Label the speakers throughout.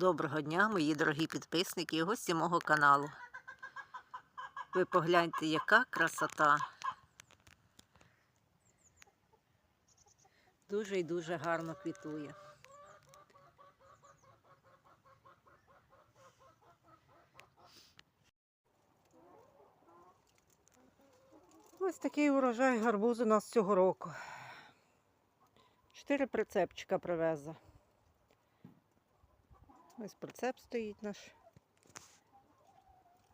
Speaker 1: Доброго дня, мої дорогі підписники і гості мого каналу. Ви погляньте, яка красота. Дуже і дуже гарно квітує. Ось такий урожай гарбуз у нас цього року. Чотири прицепчика привезла. Ось прицеп стоїть наш.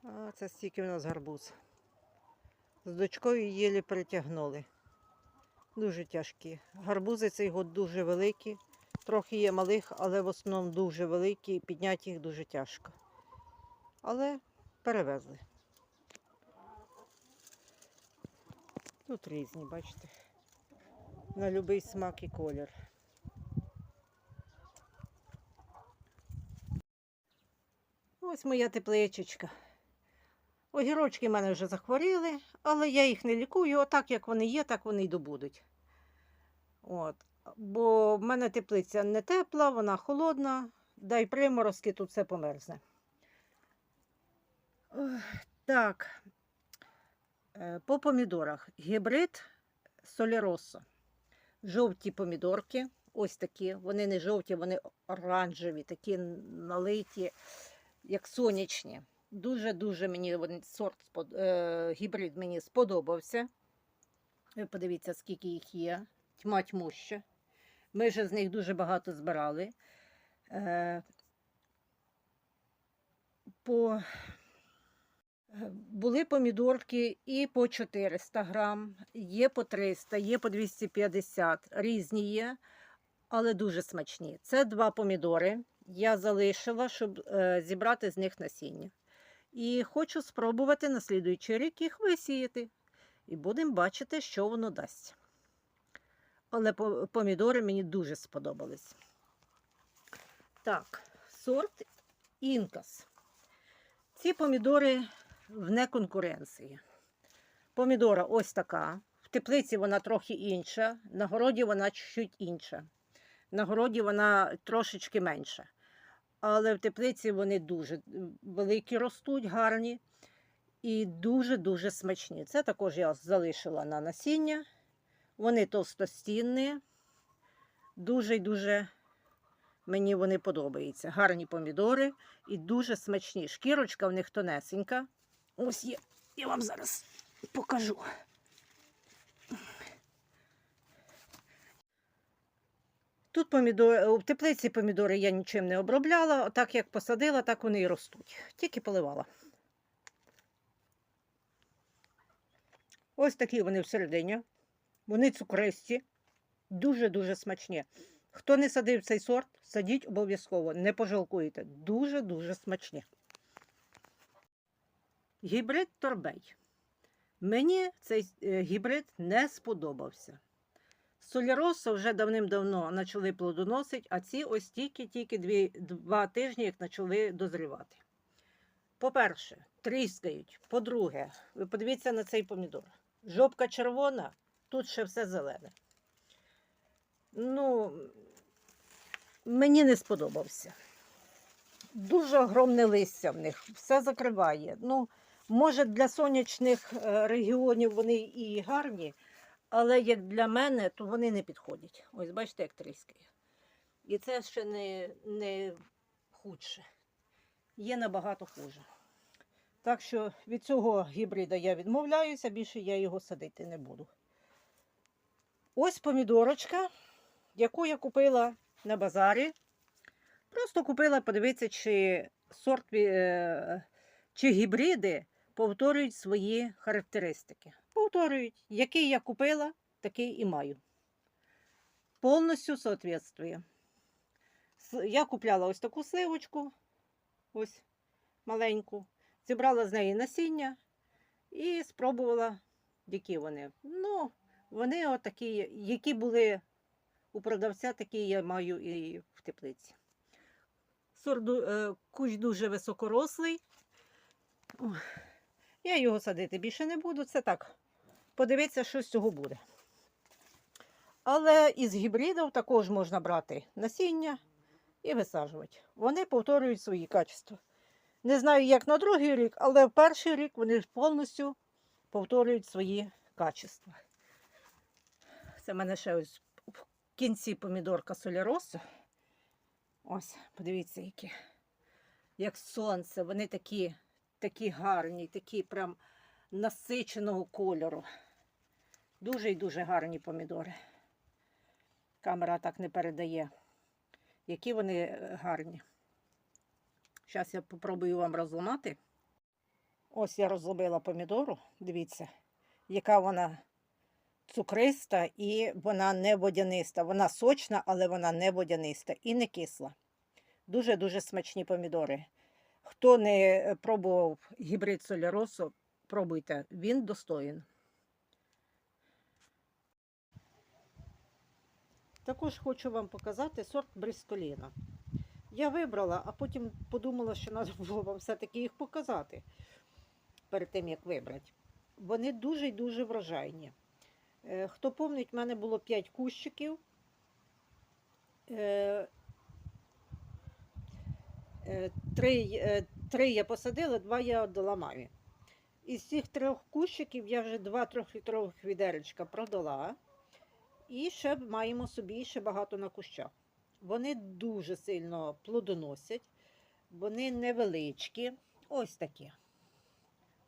Speaker 1: А це стільки у нас гарбуз. З дочкою єлі перетягнули. Дуже тяжкі. Гарбузи цей год дуже великі. Трохи є малих, але в основному дуже великі підняти їх дуже тяжко. Але перевезли. Тут різні, бачите. На будь-який смак і колір. Ось моя тепличечка. Огірочки в мене вже захворіли, але я їх не лікую. Отак, як вони є, так вони й добудуть. От. Бо в мене теплиця не тепла, вона холодна, дай приморозки, тут все померзне. Так, Е, по помідорах. Гібрид соліросо. Жовті помідорки. Ось такі. Вони не жовті, вони оранжеві, такі налиті, як сонячні. Дуже-дуже мені сорт е, гібрид мені сподобався. Ви подивіться, скільки їх є. Тьма тьмуща. Ми вже з них дуже багато збирали. Е, по... е, Були помідорки і по 400 грам, є по 300, є по 250, різні є, але дуже смачні. Це два помідори. Я залишила, щоб е, зібрати з них насіння. І хочу спробувати на слідуючий рік їх висіяти. І будемо бачити, що воно дасть. Але помідори мені дуже сподобались. Так, сорт інкас. Ці помідори в неконкуренції. Помідора ось така. В теплиці вона трохи інша, на городі вона чуть інша. На городі вона трошечки менша. Але в теплиці вони дуже е, великі ростуть, гарні і дуже-дуже смачні. Це також я залишила на насіння. Вони товстостінні, дуже й дуже мені вони подобаються. Гарні помідори і дуже смачні. Шкірочка в них тонесенька. Ось є, я вам зараз покажу. Тут помідори, в теплиці помідори я нічим не обробляла. Так як посадила, так вони і ростуть. Тільки поливала. Ось такі вони всередині. Вони цукристі, дуже-дуже смачні. Хто не садив цей сорт, садіть обов'язково, не пожалкуєте. Дуже-дуже смачні. Гібрид торбей. Мені цей е, гібрид не сподобався. Соляросо вже давним-давно почали плодоносити, а ці ось тільки-тільки два тижні, як почали дозрівати. По-перше, тріскають. По-друге, ви подивіться на цей помідор. Жопка червона, тут ще все зелене. Ну, мені не сподобався. Дуже огромне листя в них, все закриває. Ну, може, для сонячних е, регіонів вони і гарні, але як для мене, то вони не підходять. Ось бачите, як тріскає. І це ще не, не худше. Є набагато хуже. Так що від цього гібрида я відмовляюся, більше я його садити не буду. Ось помідорочка, яку я купила на базарі. Просто купила подивитися, чи сорт, е, чи гібриди повторюють свої характеристики. Повторюють, який я купила, такий і маю. Повністю соответствує. Я купляла ось таку сливочку, ось маленьку, зібрала з неї насіння і спробувала, які вони. Ну, вони отакі, які були у продавця, такі я маю і в теплиці. Сорт е, кущ дуже високорослий. Я його садити більше не буду. Це так. Подивитися, що з цього буде. Але із гібридів також можна брати насіння і висаджувати. Вони повторюють свої качества. Не знаю, як на другий рік, але в перший рік вони повністю повторюють свої качества. Це в мене ще ось в кінці помідорка соляросу. Ось, подивіться, які. Як сонце, вони такі, такі гарні, такі прям насиченого кольору. Дуже і дуже гарні помідори. Камера так не передає. Які вони е, гарні. Зараз я попробую вам розламати. Ось я розломила помідору. Дивіться, яка вона цукриста і вона не водяниста. Вона сочна, але вона не водяниста і не кисла. Дуже-дуже смачні помідори. Хто не е, пробував гібрид соляросу, пробуйте, він достоїн. Також хочу вам показати сорт брисколіна. Я вибрала, а потім подумала, що треба було вам все-таки їх показати перед тим, як вибрати. Вони дуже й дуже врожайні. Е, Хто пам'ятає, в мене було 5 кущиків. Три, е, три я посадила, два я віддала мамі. Із цих трьох кущиків я вже два трьохлітрових відеречка продала. І ще маємо собі ще багато на кущах. Вони дуже сильно плодоносять, вони невеличкі, ось такі.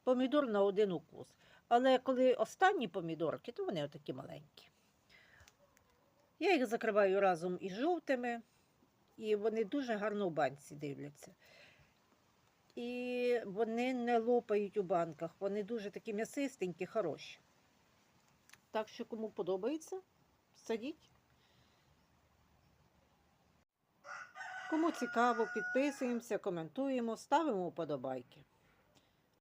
Speaker 1: Помідор на один укус. Але коли останні помідорки, то вони отакі маленькі. Я їх закриваю разом із жовтими, і вони дуже гарно в банці дивляться. І вони не лопають у банках, вони дуже такі м'ясистенькі, хороші. Так що, кому подобається, садіть. Кому цікаво, підписуємося, коментуємо, ставимо вподобайки.